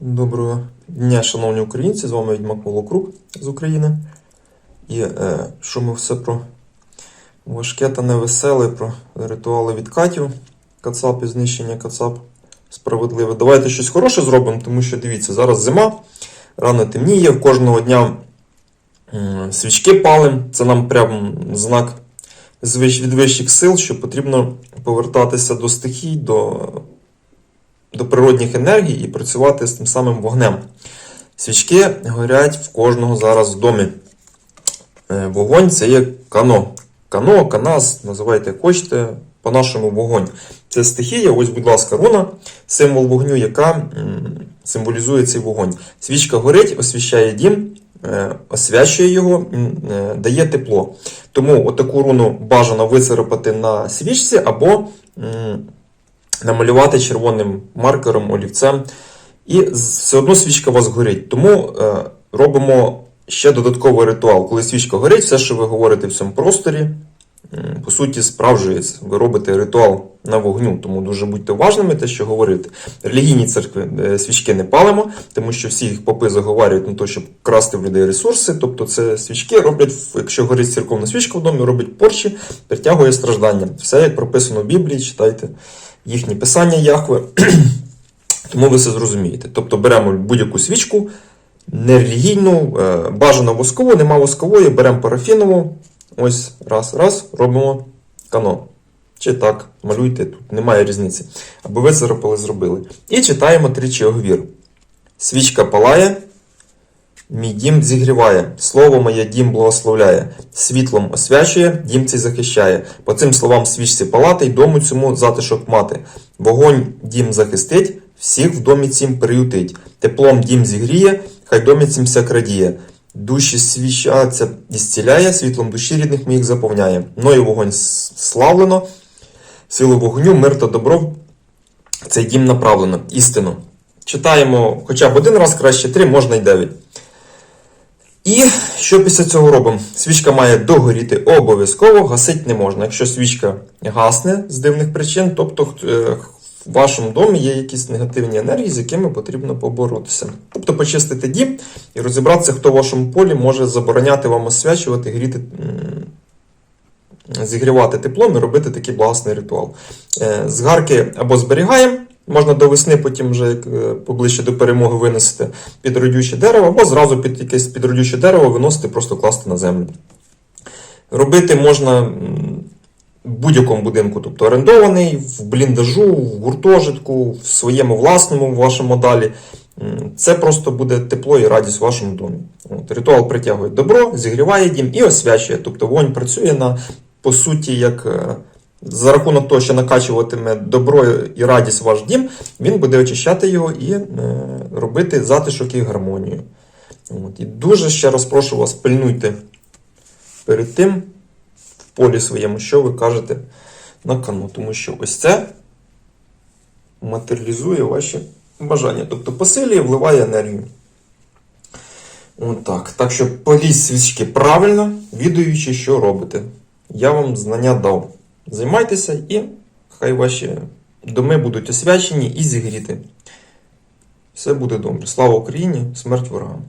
Доброго дня, шановні українці! З вами Відьмак Круг з України. І е, що ми все про важке та невеселе, про ритуали відкатів, кацап і знищення кацап справедливе. Давайте щось хороше зробимо, тому що дивіться, зараз зима, рано темніє, кожного дня м, свічки палим. Це нам прям знак від вищих сил, що потрібно повертатися до стихій, до до природних енергій і працювати з тим самим вогнем. Свічки горять в кожного зараз в домі. Е, Вогонь це є кано. Кано, канас, називайте хочете, по-нашому вогонь. Це стихія, ось, будь ласка, руна, символ вогню, яка символізує цей вогонь. Свічка горить, освіщає дім, е, освячує його, е, дає тепло. Тому отаку руну бажано вицарапати на свічці або намалювати червоним маркером, олівцем. І все одно свічка у вас горить. Тому е, робимо ще додатковий ритуал. Коли свічка горить, все, що ви говорите в цьому просторі, по суті, справжується. Ви робите ритуал на вогню, тому дуже будьте уважними те, що говорите. Релігійні церкви е, свічки не палимо, тому що всі їх попи заговарюють на те, щоб красти в людей ресурси. Тобто, це свічки роблять, якщо горить церковна свічка в домі, робить порчі, притягує страждання. Все як прописано в Біблії, читайте їхні писання Яхве. Тому ви все зрозумієте. Тобто беремо будь-яку свічку, нерелігійну, е, бажано воскову, нема воскової, беремо парафінову. Ось, раз, раз, робимо кано. Чи так, малюйте, тут немає різниці. Аби ви царапали, зробили. І читаємо тричі оговір. Свічка палає, мій дім зігріває, слово моє дім благословляє, світлом освячує, дім цей захищає. По цим словам свічці палати й дому цьому затишок мати. Вогонь дім захистить, всіх в домі цім приютить. Теплом дім зігріє, хай домі цім всяк радіє. Душі і зціляє, світлом душі рідних моїх заповняє. Мною вогонь славлено, силу вогню, мир та добро цей дім направлено. Істину. Читаємо хоча б один раз, краще три, можна й дев'ять. І що після цього робимо? Свічка має догоріти обов'язково, гасити не можна. Якщо свічка гасне з дивних причин, тобто е, в вашому домі є якісь негативні енергії, з якими потрібно поборотися. Тобто почистити дім і розібратися, хто в вашому полі може забороняти вам освячувати, гріти, зігрівати теплом і робити такий благосний ритуал. Е, Згарки або зберігаємо. Можна до весни, потім вже е, поближче до перемоги винести під родюче дерево, або зразу під якесь підродюче дерево виносити, просто класти на землю. Робити можна в будь-якому будинку, тобто орендований, в бліндажу, в гуртожитку, в своєму власному, вашому далі. Це просто буде тепло і радість в вашому домі. От, ритуал притягує добро, зігріває дім і освячує. Тобто вогонь працює на, по суті, як е, за рахунок того, що накачуватиме добро і радість ваш дім, він буде очищати його і е, робити затишок і гармонію. От. І дуже ще раз прошу вас, пильнуйте перед тим полі своєму, що ви кажете на кону, тому що ось це матеріалізує ваші бажання. Тобто посилює, вливає енергію. От так. Що полізь свічки правильно, відуючи, що робите. Я вам знання дав. Займайтеся і хай ваші доми будуть освячені і зігріти. Все буде добре. Слава Україні! Смерть ворогам!